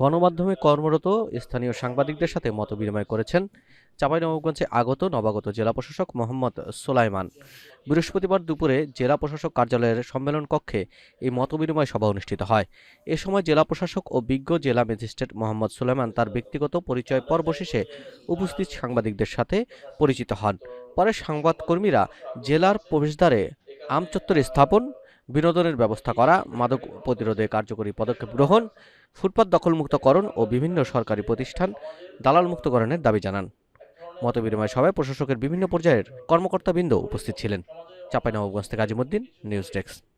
গণমাধ্যমে কর্মরত স্থানীয় সাংবাদিকদের সাথে মতবিনিময় করেছেন চাঁপাইনবাবগঞ্জে আগত নবাগত জেলা প্রশাসক মোহাম্মদ সোলাইমান। বৃহস্পতিবার দুপুরে জেলা প্রশাসক কার্যালয়ের সম্মেলন কক্ষে এই মতবিনিময় সভা অনুষ্ঠিত হয়। এ সময় জেলা প্রশাসক ও বিজ্ঞ জেলা ম্যাজিস্ট্রেট মোহাম্মদ সোলাইমান তার ব্যক্তিগত পরিচয় পর্ব শেষে উপস্থিত সাংবাদিকদের সাথে পরিচিত হন। পরে সংবাদকর্মীরা জেলার প্রবেশদ্বারে আমচত্বর স্থাপন বিনোদনের ব্যবস্থা করা, মাদক প্রতিরোধে কার্যকরী পদক্ষেপ গ্রহণ, ফুটপাত দখলমুক্তকরণ ও বিভিন্ন সরকারি প্রতিষ্ঠান দালাল মুক্তকরণের দাবি জানান। মতবিনিময় সভায় প্রশাসকের বিভিন্ন পর্যায়ের কর্মকর্তাবৃন্দ উপস্থিত ছিলেন। চাঁপাইনবাবগঞ্জ থেকে আজিমুদ্দিন, নিউজ ডেস্ক।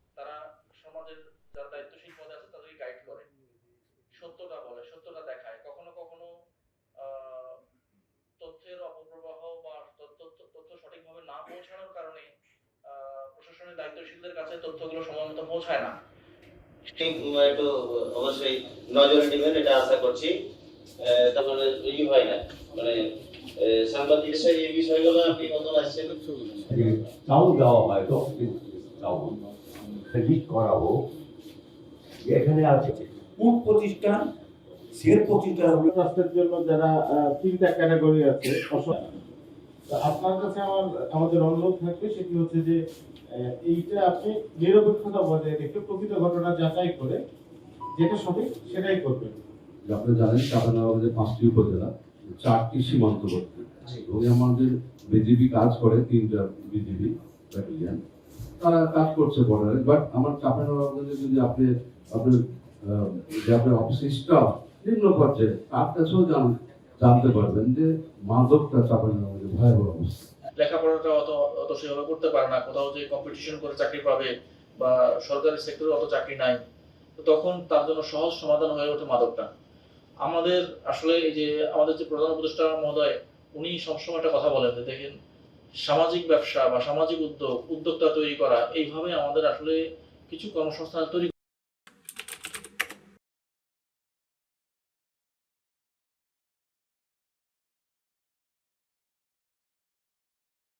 তথ্যগুলো সময় মতো পৌঁছায় না। ঠিক একটু অবশ্যই নজরে নেবেন এটা আশা করছি। তারপরে ই হয় না। মানে সাংবাদিক এই বিষয়গুলো আপনি নতুন আসছেন? চাউল দেওয়া হয় তো চাউল। লিস্ট করা হোক এখানে আছে কোন প্রতিষ্ঠান সে প্রতিষ্ঠান জন্য যারা আহ, তিনটা ক্যাটাগরি আছে আপনার কাছে আমার আমাদের অনুরোধ থাকবে সেটি হচ্ছে যে এইটা আপনি নিরপেক্ষতা বজায় রেখে প্রকৃত ঘটনা যাচাই করে যেটা সঠিক সেটাই করবেন। আপনি জানেন চাপানবাবগঞ্জে পাঁচটি উপজেলা চারটি সীমান্তবর্তী এবং আমাদের বিজিবি কাজ করে তিনটা বিজিবি ব্যাটালিয়ান। তারা কাজ করছে বর্ডারে বাট আমার চাপানবাবগঞ্জে যদি আপনি আপনি আহ, যে আপনার অফিস স্টাফ নিম্ন পর্যায়ে তার কাছেও জান- জানতে পারবেন যে মাদকটা চাপানবাবগঞ্জে ভয়াবহ অবস্থা। লেখাপড়াটা অত অত সেভাবে করতে পারে না। কোথাও যে কম্পিটিশন করে চাকরি পাবে বা সরকারি সেক্টরে অত চাকরি নাই তখন তার জন্য সহজ সমাধান হয়ে ওঠে মাদকটা। আমাদের আসলে এই যে, আমাদের যে প্রধান উপদেষ্টা মহোদয়, উনি সবসময় একটা কথা বলেন যে, দেখেন, সামাজিক ব্যবসা বা সামাজিক উদ্যোগ, উদ্যোক্তা তৈরি করা, এইভাবে আমাদের আসলে কিছু কর্মসংস্থান তৈরি